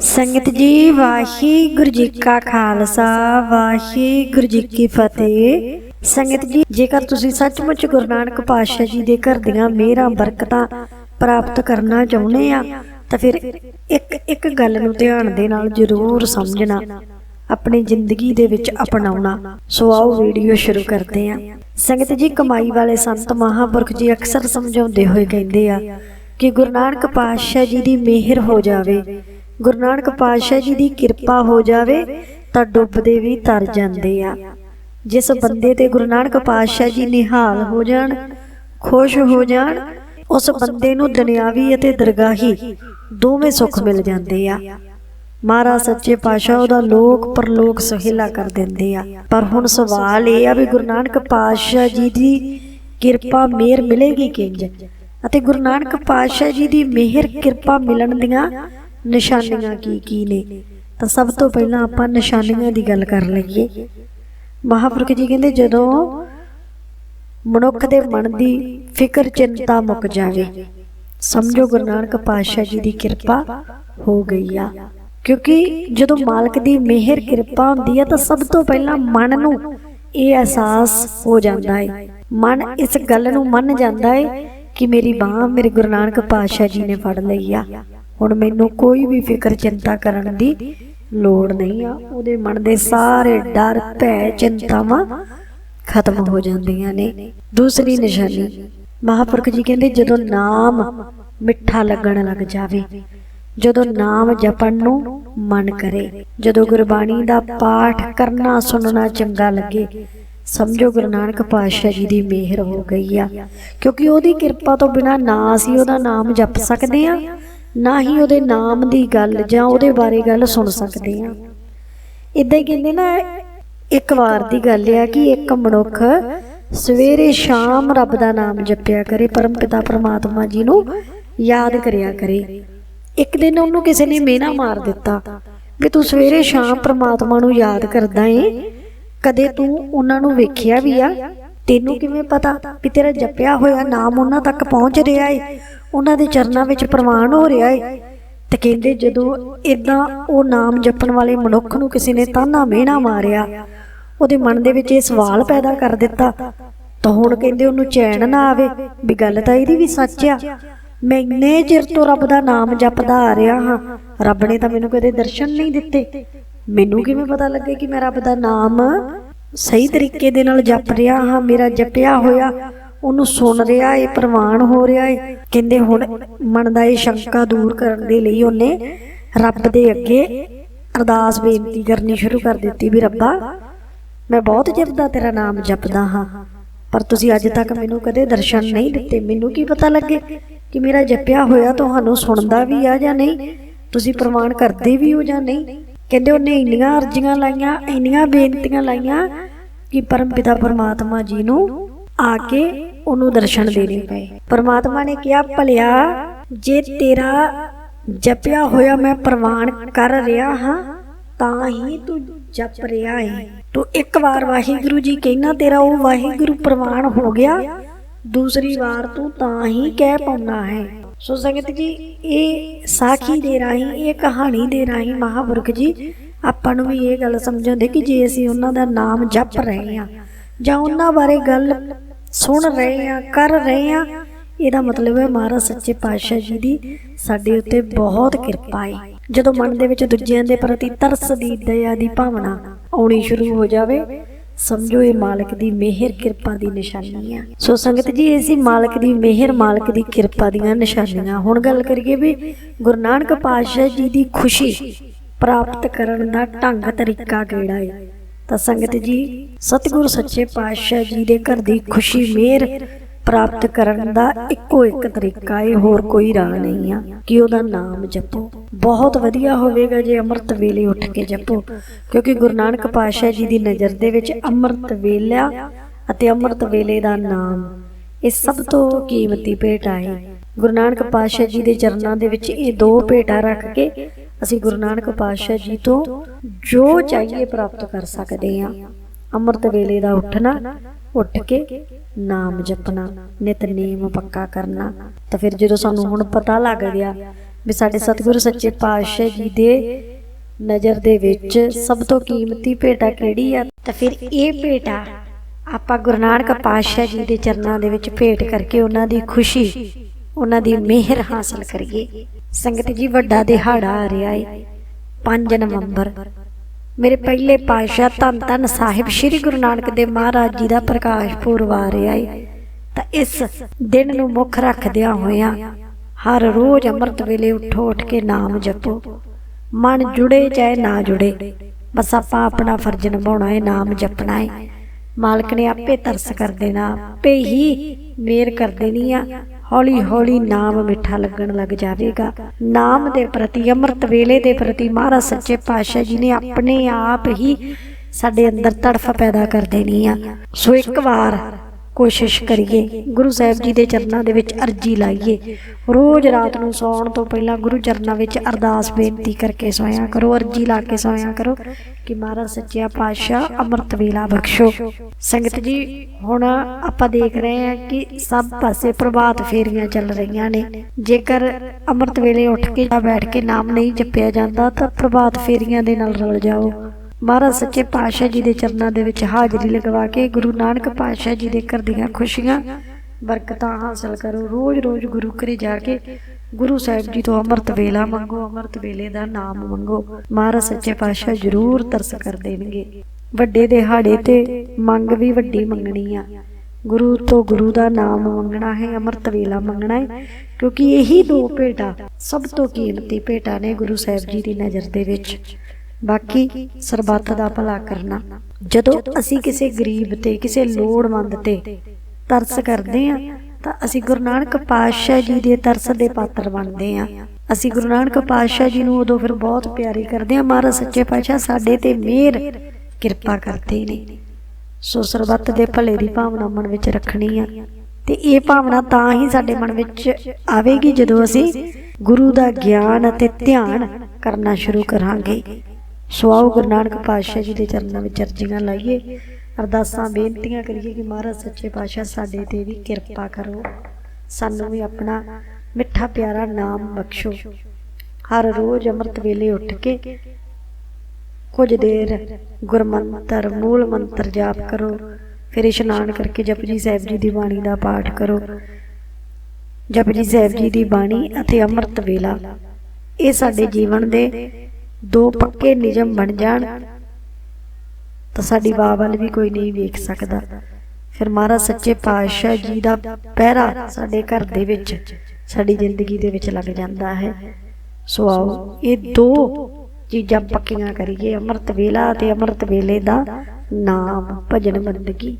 ਸੰਗਤ ਜੀ, ਵਾਹਿਗੁਰੂ ਜੀ ਕਾ ਖਾਲਸਾ, ਵਾਹਿਗੁਰੂ ਜੀ ਕੀ ਫਤਿਹ। ਸੰਗਤ ਜੀ, ਜੇਕਰ ਤੁਸੀਂ ਸੱਚਮੁੱਚ ਗੁਰੂ ਨਾਨਕ ਪਾਤਸ਼ਾਹ ਜੀ ਦੇ ਘਰ ਦੀਆਂ ਮਿਹਰਾਂ, ਬਰਕਤਾਂ ਪ੍ਰਾਪਤ ਕਰਨਾ ਚਾਹੁੰਦੇ ਆ, ਤਾਂ ਫਿਰ ਇੱਕ ਇੱਕ ਗੱਲ ਨੂੰ ਧਿਆਨ ਦੇ ਨਾਲ ਜ਼ਰੂਰ ਸਮਝਣਾ, ਆਪਣੀ ਜ਼ਿੰਦਗੀ ਦੇ ਵਿੱਚ ਅਪਣਾਉਣਾ। ਸੋ ਆਓ ਵੀਡੀਓ ਸ਼ੁਰੂ ਕਰਦੇ ਹਾਂ। ਸੰਗਤ ਜੀ, ਕਮਾਈ ਵਾਲੇ ਸੰਤ ਮਹਾਂਪੁਰਖ ਜੀ ਅਕਸਰ ਸਮਝਾਉਂਦੇ ਹੋਏ ਕਹਿੰਦੇ ਆ ਕਿ ਗੁਰੂ ਨਾਨਕ ਪਾਤਸ਼ਾਹ ਜੀ ਦੀ ਮਿਹਰ ਹੋ ਜਾਵੇ। ਗੁਰੂ ਨਾਨਕ ਪਾਤਸ਼ਾਹ ਜੀ ਦੀ ਕਿਰਪਾ ਹੋ ਜਾਵੇ ਤਾਂ ਡੁੱਬਦੇ ਵੀ ਤਰ ਜਾਂਦੇ ਆ। ਜਿਸ ਬੰਦੇ ਤੇ ਗੁਰੂ ਨਾਨਕ ਪਾਤਸ਼ਾਹ ਜੀ ਨਿਹਾਲ ਹੋ ਜਾਣ, ਖੁਸ਼ ਹੋ ਜਾਣ, ਉਸ ਬੰਦੇ ਨੂੰ ਦੁਨਿਆਵੀ ਅਤੇ ਦਰਗਾਹੀ ਦੋਵੇਂ ਸੁੱਖ ਮਿਲ ਜਾਂਦੇ ਆ। ਮਹਾਰਾਜ ਸੱਚੇ ਪਾਤਸ਼ਾਹ ਉਹਦਾ ਲੋਕ ਪਰਲੋਕ ਸਹਿਲਾ ਕਰ ਦਿੰਦੇ ਆ। ਪਰ ਹੁਣ ਸਵਾਲ ਇਹ ਆ ਵੀ ਗੁਰੂ ਨਾਨਕ ਪਾਤਸ਼ਾਹ ਜੀ ਦੀ ਕਿਰਪਾ ਮਿਹਰ ਮਿਲੇਗੀ ਕਿੰਜ? ਅਤੇ ਗੁਰੂ ਨਾਨਕ ਪਾਤਸ਼ਾਹ ਜੀ ਦੀ ਮਿਹਰ ਕਿਰਪਾ ਮਿਲਣ ਦੀਆਂ ਨਿਸ਼ਾਨੀਆਂ ਕੀ ਕੀ ਨੇ? ਤਾਂ ਸਭ ਤੋਂ ਪਹਿਲਾਂ ਆਪਾਂ ਨਿਸ਼ਾਨੀਆਂ ਦੀ ਗੱਲ ਕਰ ਲਈਏ। ਮਹਾਂਪੁਰਖ ਜੀ ਕਹਿੰਦੇ, ਜਦੋਂ ਮਨੁੱਖ ਦੇ ਮਨ ਦੀ ਫਿਕਰ ਚਿੰਤਾ ਮੁੱਕ ਜਾਵੇ, ਸਮਝੋ ਗੁਰੂ ਨਾਨਕ ਪਾਤਸ਼ਾਹ ਜੀ ਦੀ ਕਿਰਪਾ ਹੋ ਗਈ ਆ। ਕਿਉਂਕਿ ਜਦੋਂ ਮਾਲਕ ਦੀ ਮਿਹਰ, ਕਿਰਪਾ ਹੁੰਦੀ ਆ, ਤਾਂ ਸਭ ਤੋਂ ਪਹਿਲਾਂ ਮਨ ਨੂੰ ਇਹ ਅਹਿਸਾਸ ਹੋ ਜਾਂਦਾ ਹੈ ਮਨ ਇਸ ਗੱਲ ਨੂੰ ਮੰਨ ਜਾਂਦਾ ਹੈ ਕਿ ਮੇਰੀ ਬਾਹ ਮੇਰੇ ਗੁਰੂ ਨਾਨਕ ਪਾਤਸ਼ਾਹ ਜੀ ਨੇ ਫੜ ਲਈ ਆ। ਹੁਣ ਮੈਨੂੰ ਕੋਈ ਵੀ ਫਿਕਰ ਚਿੰਤਾ ਕਰਨ ਦੀ ਲੋੜ ਨਹੀਂ ਆ। ਉਹਦੇ ਮਨ ਦੇ ਸਾਰੇ ਡਰ, ਭੈ, ਚਿੰਤਾਵਾਂ ਖਤਮ ਹੋ ਜਾਂਦੀਆਂ ਨੇ। ਦੂਸਰੀ ਨਿਸ਼ਾਨੀ, ਮਹਾਪੁਰਖ ਜੀ ਕਹਿੰਦੇ, ਜਦੋਂ ਨਾਮ ਮਿੱਠਾ ਲੱਗਣ ਲੱਗ ਜਾਵੇ, ਜਦੋਂ ਨਾਮ ਜਪਣ ਨੂੰ ਮਨ ਕਰੇ, ਜਦੋਂ ਗੁਰਬਾਣੀ ਦਾ ਪਾਠ ਕਰਨਾ, ਸੁਣਨਾ ਚੰਗਾ ਲੱਗੇ, ਸਮਝੋ ਗੁਰੂ ਨਾਨਕ ਪਾਤਸ਼ਾਹ ਜੀ ਦੀ ਮਿਹਰ ਹੋ ਗਈ ਆ। ਕਿਉਂਕਿ ਉਹਦੀ ਕਿਰਪਾ ਤੋਂ ਬਿਨਾ ਨਾ ਅਸੀਂ ਉਹਦਾ ਨਾਮ ਜਪ ਸਕਦੇ ਆ ਨਾ ਹੀ ਉਹਦੇ ਨਾਮ ਦੀ ਗੱਲ ਜਾਂ ਉਹਦੇ ਬਾਰੇ ਗੱਲ ਸੁਣ ਸਕਦੇ ਆ ਇਦਾਂ ਹੀ ਕਹਿੰਦੇ ਨਾ, ਇੱਕ ਵਾਰ ਦੀ ਗੱਲ ਆ ਕਿ ਇੱਕ ਮਨੁੱਖ ਸਵੇਰੇ ਸ਼ਾਮ ਰੱਬ ਦਾ ਨਾਮ ਜਪਿਆ ਕਰੇ, ਪਰਮ ਪਿਤਾ ਪਰਮਾਤਮਾ ਜੀ ਨੂੰ ਯਾਦ ਕਰਿਆ ਕਰੇ। ਇੱਕ ਦਿਨ ਉਹਨੂੰ ਕਿਸੇ ਨੇ ਮੇਨਾ ਮਾਰ ਦਿੱਤਾ ਵੀ ਤੂੰ ਸਵੇਰੇ ਸ਼ਾਮ ਪਰਮਾਤਮਾ ਨੂੰ ਯਾਦ ਕਰਦਾ ਏ, ਕਦੇ ਤੂੰ ਉਹਨਾਂ ਨੂੰ ਵੇਖਿਆ ਵੀ ਆ? ਤੈਨੂੰ ਕਿਵੇਂ ਪਤਾ ਵੀ ਤੇਰਾ ਜਪਿਆ ਹੋਇਆ ਨਾਮ ਉਹਨਾਂ ਤੱਕ ਪਹੁੰਚ ਰਿਹਾ ਏ? ਉਹਨਾਂ ਦੇ ਚਰਨਾਂ ਵਿੱਚ ਪ੍ਰਵਾਨ ਹੋ ਰਿਹਾ ਏ। ਤੇ ਕਹਿੰਦੇ ਜਦੋਂ ਇਦਾਂ ਉਹ ਨਾਮ ਜਪਣ ਵਾਲੇ ਮਨੁੱਖ ਨੂੰ ਕਿਸੇ ਨੇ ਤਾਨਾ ਮਿਹਣਾ ਮਾਰਿਆ, ਉਹਦੇ ਮਨ ਦੇ ਵਿੱਚ ਇਹ ਸਵਾਲ ਪੈਦਾ ਕਰ ਦਿੱਤਾ। ਤਾਂ ਹੁਣ ਕਹਿੰਦੇ ਉਹਨੂੰ ਚੈਨ ਨਾ ਆਵੇ। ਵੀ ਗੱਲ ਤਾਂ ਇਹਦੀ ਵੀ ਸੱਚ ਆ। ਮੈਂ ਇੰਨੇ ਚਿਰ ਤੋਂ ਰੱਬ ਦਾ ਨਾਮ ਜਪਦਾ ਆ ਰਿਹਾ ਹਾਂ। ਰੱਬ ਨੇ ਤਾਂ ਮੈਨੂੰ ਕਦੇ ਦਰਸ਼ਨ ਨਹੀਂ ਦਿੱਤੇ। ਮੈਨੂੰ ਕਿਵੇਂ ਪਤਾ ਲੱਗੇ ਕਿ ਮੈਂ ਰੱਬ ਦਾ ਨਾਮ ਸਹੀ ਤਰੀਕੇ ਦੇ ਨਾਲ ਜਪ ਰਿਹਾ ਹਾਂ, ਮੇਰਾ ਜਪਿਆ ਹੋਇਆ। ਉਹਨੂੰ ਸੁਣ ਰਿਹਾ ਏ, ਪ੍ਰਵਾਨ ਹੋ ਰਿਹਾ ਏ। ਕਹਿੰਦੇ ਹੁਣ ਮਨ ਦਾ ਇਹ ਸ਼ੰਕਾ ਦੂਰ ਕਰਨ ਦੇ ਲਈ ਉਹਨੇ ਰੱਬ ਦੇ ਅੱਗੇ ਅਰਦਾਸ ਬੇਨਤੀ ਕਰਨੀ ਸ਼ੁਰੂ ਕਰ ਦਿੱਤੀ ਵੀ ਰੱਬਾ, ਮੈਂ ਬਹੁਤ ਚਿਰ ਦਾ ਤੇਰਾ ਨਾਮ ਜਪਦਾ ਹਾਂ, ਪਰ ਤੁਸੀਂ ਅੱਜ ਤੱਕ ਮੈਨੂੰ ਕਦੇ ਦਰਸ਼ਨ ਨਹੀਂ ਦਿੱਤੇ। ਮੈਨੂੰ ਕੀ ਪਤਾ ਲੱਗੇ ਕਿ ਮੇਰਾ ਜਪਿਆ ਹੋਇਆ ਤੁਹਾਨੂੰ ਸੁਣਦਾ ਵੀ ਆ ਜਾਂ ਨਹੀਂ, ਤੁਸੀਂ ਪ੍ਰਮਾਣ ਕਰਦੇ ਵੀ ਹੋ ਜਾਂ ਨਹੀਂ। ਕਹਿੰਦੇ ਉਹਨੇ ਇੰਨੀਆਂ ਅਰਜ਼ੀਆਂ ਲਾਈਆਂ, ਇੰਨੀਆਂ ਬੇਨਤੀਆਂ ਲਾਈਆਂ ਕਿ ਪਰਮ ਪਿਤਾ ਪਰਮਾਤਮਾ ਜੀ ਨੂੰ ਆ ਕੇ ਉਹਨੂੰ ਦਰਸ਼ਨ ਦੇਣੇ ਪਏ ਪਰਮਾਤਮਾ ਨੇ ਕਿਹਾ, ਭਲਿਆ, ਜੇ ਤੇਰਾ ਜਪਿਆ ਹੋਇਆ ਮੈਂ ਪ੍ਰਵਾਨ ਕਰ ਰਿਹਾ ਹਾਂ, ਤਾਂ ਹੀ ਤੂੰ ਜਪ ਰਿਹਾ ਹੈ ਤੂੰ ਇੱਕ ਵਾਰ ਵਾਹਿਗੁਰੂ ਜੀ ਕਹਿਣਾ, ਤੇਰਾ ਉਹ ਵਾਹਿਗੁਰੂ ਪ੍ਰਵਾਨ ਹੋ ਗਿਆ। ਦੂਸਰੀ ਵਾਰ ਤੂੰ ਤਾਂ ਹੀ ਕਹਿ ਪਾਉਣਾ ਹੈ। ਸੋ ਸੰਗਤ ਜੀ, ਇਹ ਸਾਖੀ ਦੇ ਰਾਹੀਂ, ਇਹ ਕਹਾਣੀ ਦੇ ਰਾਹੀਂ ਮਹਾਪੁਰਖ ਜੀ, ਆਪਾਂ ਨੂੰ ਵੀ ਇਹ ਗੱਲ ਸਮਝਾਉਂਦੇ ਕਿ ਜੇ ਅਸੀਂ ਉਹਨਾਂ ਦਾ ਨਾਮ ਜਪ ਰਹੇ ਹਾਂ ਜਾਂ ਉਹਨਾਂ ਬਾਰੇ ਗੱਲ ਸੁਣ ਰਹੇ ਹਾਂ, ਕਰ ਰਹੇ ਹਾਂ। ਇਹਦਾ ਮਤਲਬ ਹੈ ਮਹਾਰਾਜ ਸੱਚੇ ਪਾਤਸ਼ਾਹ ਜੀ ਦੀ ਸਾਡੇ ਉੱਤੇ ਬਹੁਤ ਕਿਰਪਾ ਹੈ। ਜਦੋਂ ਮਨ ਦੇ ਵਿੱਚ ਦੂਜਿਆਂ ਦੇ ਪ੍ਰਤੀ ਤਰਸ ਦੀ ਦਇਆ ਦੀ ਭਾਵਨਾ ਆਉਣੀ ਸ਼ੁਰੂ ਹੋ ਜਾਵੇ, ਸਮਝੋ ਇਹ ਮਾਲਕ ਦੀ ਮਿਹਰ ਕਿਰਪਾ ਦੀ ਨਿਸ਼ਾਨੀ ਆ। ਸੋ ਸੰਗਤ ਜੀ, ਇਹ ਸੀ ਮਾਲਕ ਦੀ ਮਿਹਰ, ਮਾਲਕ ਦੀ ਕਿਰਪਾ ਦੀਆਂ ਨਿਸ਼ਾਨੀਆਂ। ਹੁਣ ਗੱਲ ਕਰੀਏ ਵੀ ਗੁਰੂ ਨਾਨਕ ਪਾਤਸ਼ਾਹ ਜੀ ਦੀ ਖੁਸ਼ੀ ਪ੍ਰਾਪਤ ਕਰਨ ਦਾ ਢੰਗ, ਤਰੀਕਾ ਕਿਹੜਾ ਹੈ? ਤਾਂ ਸੰਗਤ ਜੀ, ਸਤਿਗੁਰ ਸੱਚੇ ਪਾਤਸ਼ਾਹ ਜੀ ਦੇ ਘਰ ਦੀ ਖੁਸ਼ੀ ਮਿਹਰ ਪ੍ਰਾਪਤ ਕਰਨ ਦਾ ਇੱਕੋ ਇੱਕ ਤਰੀਕਾ ਹੈ ਹੋਰ ਕੋਈ ਰਾਹ ਨਹੀਂ ਆ, ਕਿ ਉਹਦਾ ਨਾਮ ਜਪੋ। ਬਹੁਤ ਵਧੀਆ ਹੋਵੇਗਾ ਜੇ ਅੰਮ੍ਰਿਤ ਵੇਲੇ ਉੱਠ ਕੇ ਜਪੋ, ਕਿਉਂਕਿ ਗੁਰੂ ਨਾਨਕ ਪਾਤਸ਼ਾਹ ਜੀ ਦੀ ਨਜ਼ਰ ਦੇ ਵਿੱਚ ਅੰਮ੍ਰਿਤ ਵੇਲਾ ਅਤੇ ਅੰਮ੍ਰਿਤ ਵੇਲੇ ਦਾ ਨਾਮ, ਇਹ ਸਭ ਤੋਂ ਕੀਮਤੀ ਭੇਟਾ ਹੈ ਗੁਰੂ ਨਾਨਕ ਪਾਤਸ਼ਾਹ ਜੀ ਦੇ ਚਰਨਾਂ ਦੇ ਵਿੱਚ ਇਹ ਦੋ ਭੇਟਾ ਰੱਖ ਕੇ ਅਸੀਂ ਗੁਰੂ ਨਾਨਕ ਪਾਤਸ਼ਾਹ ਜੀ ਤੋਂ ਜੋ ਚਾਹੀਏ ਪ੍ਰਾਪਤ ਕਰ ਸਕਦੇ ਹਾਂ। ਅੰਮ੍ਰਿਤ ਵੇਲੇ ਦਾ ਉੱਠਣਾ ਉੱਠ ਕੇ ਨਾਮ ਜਪਣਾ ਨਿਤਨੇਮ ਪੱਕਾ ਕਰਨਾ। ਤਾਂ ਫਿਰ ਜਦੋਂ ਸਾਨੂੰ ਹੁਣ ਪਤਾ ਲੱਗ ਗਿਆ ਵੀ ਸਾਡੇ ਸਤਿਗੁਰੂ ਸੱਚੇ ਪਾਤਸ਼ਾਹ ਜੀ ਦੇ ਨਜ਼ਰ ਦੇ ਵਿੱਚ ਸਭ ਤੋਂ ਕੀਮਤੀ ਭੇਟਾ ਕਿਹੜੀ ਆ? ਤਾਂ ਫਿਰ ਇਹ ਭੇਟਾ ਆਪਾਂ ਗੁਰੂ ਨਾਨਕ ਪਾਤਸ਼ਾਹ ਜੀ ਦੇ ਚਰਨਾਂ ਦੇ ਵਿੱਚ ਭੇਟ ਕਰਕੇ ਉਹਨਾਂ ਦੀ ਖੁਸ਼ੀ ਉਹਨਾਂ ਦੀ ਮਿਹਰ ਹਾਸਲ ਕਰੀਏ। ਸੰਗਤ ਜੀ, ਵੱਡਾ ਦਿਹਾੜਾ ਆ ਰਿਹਾ ਏ। 5 ਨਵੰਬਰ। ਮੇਰੇ ਪਹਿਲੇ ਪਾਤਸ਼ਾਹ ਧੰਨ ਧੰਨ ਸਾਹਿਬ ਸ੍ਰੀ ਗੁਰੂ ਨਾਨਕ ਦੇਵ ਮਹਾਰਾਜ ਜੀ ਦਾ ਪ੍ਰਕਾਸ਼ ਪੁਰਬ ਆ ਰਿਹਾ ਏ। ਤਾਂ ਇਸ ਦਿਨ ਨੂੰ ਮੁੱਖ ਰੱਖਦਿਆਂ ਹੋਇਆਂ ਹਰ ਰੋਜ਼ ਅੰਮ੍ਰਿਤ ਵੇਲੇ ਉਠੋ, ਉੱਠ ਕੇ ਨਾਮ ਜਪੋ। ਮਨ ਜੁੜੇ ਚਾਹੇ ਨਾ ਜੁੜੇ, ਬਸ ਆਪਾਂ ਆਪਣਾ ਫਰਜ਼ ਨਿਭਾਉਣਾ ਹੈ ਨਾਮ ਜਪਣਾ ਹੈ ਮਾਲਕ ਨੇ ਆਪੇ ਤਰਸ ਕਰ ਦੇਣਾ, ਆਪੇ ਹੀ ਮੇਰ ਕਰ ਦੇਣੀ ਆ। ਹੌਲੀ ਹੌਲੀ ਨਾਮ ਮਿੱਠਾ ਲੱਗਣ ਲੱਗ ਜਾਵੇਗਾ। ਨਾਮ ਦੇ ਪ੍ਰਤੀ, ਅੰਮ੍ਰਿਤ ਵੇਲੇ ਦੇ ਪ੍ਰਤੀ ਮਹਾਰਾਜ ਸੱਚੇ ਪਾਤਸ਼ਾਹ ਜੀ ਨੇ ਆਪਣੇ ਆਪ ਹੀ ਸਾਡੇ ਅੰਦਰ ਤੜਫ ਪੈਦਾ ਕਰ ਦੇਣੀ ਆ। ਸੋ ਇੱਕ ਵਾਰ ਕੋਸ਼ਿਸ਼ ਕਰੀਏ, ਗੁਰੂ ਸਾਹਿਬ ਜੀ ਦੇ ਚਰਨਾਂ ਦੇ ਵਿੱਚ ਅਰਜੀ ਲਾਈਏ। ਰੋਜ਼ ਰਾਤ ਨੂੰ ਸੌਣ ਤੋਂ ਪਹਿਲਾਂ ਗੁਰੂ ਚਰਨਾਂ ਵਿੱਚ ਅਰਦਾਸ ਬੇਨਤੀ ਕਰਕੇ ਸੋਇਆ ਕਰੋ, ਅਰਜੀ ਲਾ ਕੇ ਸੋਇਆ ਕਰੋ ਕਿ ਮਹਾਰਾਜ ਸੱਚਿਆ ਪਾਤਸ਼ਾਹ ਅੰਮ੍ਰਿਤ ਵੇਲਾ ਬਖਸ਼ੋ। ਸੰਗਤ ਜੀ, ਹੁਣ ਆਪਾਂ ਦੇਖ ਰਹੇ ਹਾਂ ਕਿ ਸਭ ਪਾਸੇ ਪ੍ਰਭਾਤ ਫੇਰੀਆਂ ਚੱਲ ਰਹੀਆਂ ਨੇ। ਜੇਕਰ ਅੰਮ੍ਰਿਤ ਵੇਲੇ ਉੱਠ ਕੇ ਜਾਂ ਬੈਠ ਕੇ ਨਾਮ ਨਹੀਂ ਜਪਿਆ ਜਾਂਦਾ, ਤਾਂ ਪ੍ਰਭਾਤ ਫੇਰੀਆਂ ਦੇ ਨਾਲ ਰਲ ਜਾਓ। ਮਹਾਰਾਜ ਸੱਚੇ ਪਾਤਸ਼ਾਹ ਜੀ ਦੇ ਚਰਨਾਂ ਦੇ ਵਿੱਚ ਹਾਜ਼ਰੀ ਲਗਵਾ ਕੇ ਗੁਰੂ ਨਾਨਕ ਪਾਤਸ਼ਾਹ ਜੀ ਦੇ ਘਰ ਦੀਆਂ ਖੁਸ਼ੀਆਂ, ਬਰਕਤਾਂ ਹਾਸਲ ਕਰੋ। ਰੋਜ਼-ਰੋਜ਼ ਗੁਰੂ ਘਰੇ ਜਾ ਕੇ ਗੁਰੂ ਸਾਹਿਬ ਜੀ ਤੋਂ ਅੰਮ੍ਰਿਤ ਵੇਲਾ ਮੰਗੋ, ਅੰਮ੍ਰਿਤ ਵੇਲੇ ਦਾ ਨਾਮ ਮੰਗੋ। ਮਹਾਰਾਜ ਸੱਚੇ ਪਾਤਸ਼ਾਹ ਜ਼ਰੂਰ ਤਰਸ ਕਰ ਦੇਣਗੇ। ਵੱਡੇ ਦਿਹਾੜੇ ਤੇ ਮੰਗ ਵੀ ਵੱਡੀ ਮੰਗਣੀ ਆ। ਗੁਰੂ ਤੋਂ ਗੁਰੂ ਦਾ ਨਾਮ ਮੰਗਣਾ ਹੈ, ਅੰਮ੍ਰਿਤ ਵੇਲਾ ਮੰਗਣਾ ਹੈ, ਕਿਉਂਕਿ ਇਹੀ ਦੋ ਭੇਟਾ, ਸਭ ਤੋਂ ਕੀਮਤੀ ਭੇਟਾ ਨੇ ਗੁਰੂ ਸਾਹਿਬ ਜੀ ਦੀ ਨਜ਼ਰ ਦੇ ਵਿੱਚ। ਬਾਕੀ ਸਰਬੱਤ ਦਾ ਭਲਾ ਕਰਨਾ। ਜਦੋਂ ਅਸੀਂ ਕਿਸੇ ਗਰੀਬ ਤੇ, ਕਿਸੇ ਲੋੜਵੰਦ ਤੇ ਤਰਸ ਕਰਦੇ ਆ ਤਾਂ ਅਸੀਂ ਗੁਰੂ ਨਾਨਕ ਪਾਤਸ਼ਾਹ ਜੀ ਦੇ ਤਰਸ ਦੇ ਪਾਤਰ ਬਣਦੇ ਆ ਅਸੀਂ ਗੁਰੂ ਨਾਨਕ ਪਾਤਸ਼ਾਹ ਜੀ ਨੂੰ ਉਦੋਂ ਫਿਰ ਬਹੁਤ ਪਿਆਰੀ ਕਰਦੇ ਆ ਮਹਾਰਾਜ ਸੱਚੇ ਪਾਤਸ਼ਾਹ ਸਾਡੇ ਤੇ ਮਿਹਰ ਕਿਰਪਾ ਕਰਦੇ ਨੇ। ਸੋ ਸਰਬੱਤ ਦੇ ਭਲੇ ਦੀ ਭਾਵਨਾ ਮਨ ਵਿੱਚ ਰੱਖਣੀ ਆ। ਤੇ ਇਹ ਭਾਵਨਾ ਤਾਂ ਹੀ ਸਾਡੇ ਮਨ ਵਿੱਚ ਆਵੇਗੀ ਜਦੋਂ ਅਸੀਂ ਗੁਰੂ ਦਾ ਗਿਆਨ ਅਤੇ ਧਿਆਨ ਕਰਨਾ ਸ਼ੁਰੂ ਕਰਾਂਗੇ। ਸੋ ਆਓ ਗੁਰੂ ਨਾਨਕ ਪਾਤਸ਼ਾਹ ਜੀ ਦੇ ਚਰਨਾਂ ਵਿੱਚ ਅਰਜ਼ੀਆਂ ਲਾਈਏ। ਅਰਦਾਸਾਂ, ਬੇਨਤੀਆਂ ਕਰੀਏ ਕਿ ਮਹਾਰਾਜ ਸੱਚੇ ਪਾਤਸ਼ਾਹ ਸਾਡੇ ਤੇ ਵੀ ਕਿਰਪਾ ਕਰੋ। ਸਾਨੂੰ ਵੀ ਆਪਣਾ ਮਿੱਠਾ ਪਿਆਰਾ ਨਾਮ ਬਖਸ਼ੋ। ਹਰ ਰੋਜ਼ ਅੰਮ੍ਰਿਤ ਵੇਲੇ ਉੱਠ ਕੇ ਕੁਝ ਦੇਰ ਗੁਰਮੰਤਰ, ਮੂਲ ਮੰਤਰ ਜਾਪ ਕਰੋ। ਫਿਰ ਇਸ਼ਨਾਨ ਕਰਕੇ ਜਪਜੀ ਸਾਹਿਬ ਜੀ ਦੀ ਬਾਣੀ ਦਾ ਪਾਠ ਕਰੋ। ਜਪਜੀ ਸਾਹਿਬ ਜੀ ਦੀ ਬਾਣੀ ਅਤੇ ਅੰਮ੍ਰਿਤ ਵੇਲਾ। ਇਹ ਸਾਡੇ ਜੀਵਨ ਦੇ ਦੋ ਪੱਕੇ ਨਿਯਮ ਬਣ ਜਾਣ, ਤਾਂ ਸਾਡੀ ਬਾਹ ਵੱਲ ਵੀ ਕੋਈ ਨਹੀਂ ਵੇਖ ਸਕਦਾ। ਫਿਰ ਮਹਾਰਾਜ ਸੱਚੇ ਪਾਤਸ਼ਾਹ ਜੀ ਦਾ ਪਹਿਰਾ ਸਾਡੇ ਘਰ ਦੇ ਵਿੱਚ, ਸਾਡੀ ਜ਼ਿੰਦਗੀ ਦੇ ਵਿੱਚ ਲੱਗ ਜਾਂਦਾ ਹੈ। ਸੋ ਆਓ, ਇਹ ਦੋ ਚੀਜ਼ਾਂ ਪੱਕੀਆਂ ਕਰੀਏ। ਅੰਮ੍ਰਿਤ ਵੇਲਾ ਤੇ ਅੰਮ੍ਰਿਤ ਵੇਲੇ ਦਾ ਨਾਮ, ਭਜਨ ਬੰਦਗੀ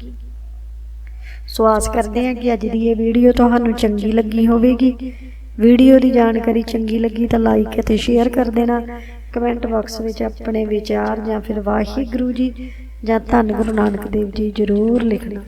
ਸੋ ਆਸ ਕਰਦੇ ਹਾਂ ਕਿ ਅੱਜ ਦੀ ਇਹ ਵੀਡੀਓ ਤੁਹਾਨੂੰ ਚੰਗੀ ਲੱਗੀ ਹੋਵੇਗੀ। ਵੀਡੀਓ ਦੀ ਜਾਣਕਾਰੀ ਚੰਗੀ ਲੱਗੀ ਤਾਂ ਲਾਈਕ ਅਤੇ ਸ਼ੇਅਰ ਕਰ ਦੇਣਾ। ਕਮੈਂਟ ਬਾਕਸ ਵਿੱਚ ਆਪਣੇ ਵਿਚਾਰ ਜਾਂ ਫਿਰ ਵਾਹਿਗੁਰੂ ਜੀ ਜਾਂ ਧੰਨ ਗੁਰੂ ਨਾਨਕ ਦੇਵ ਜੀ ਜ਼ਰੂਰ ਲਿਖਣਾ।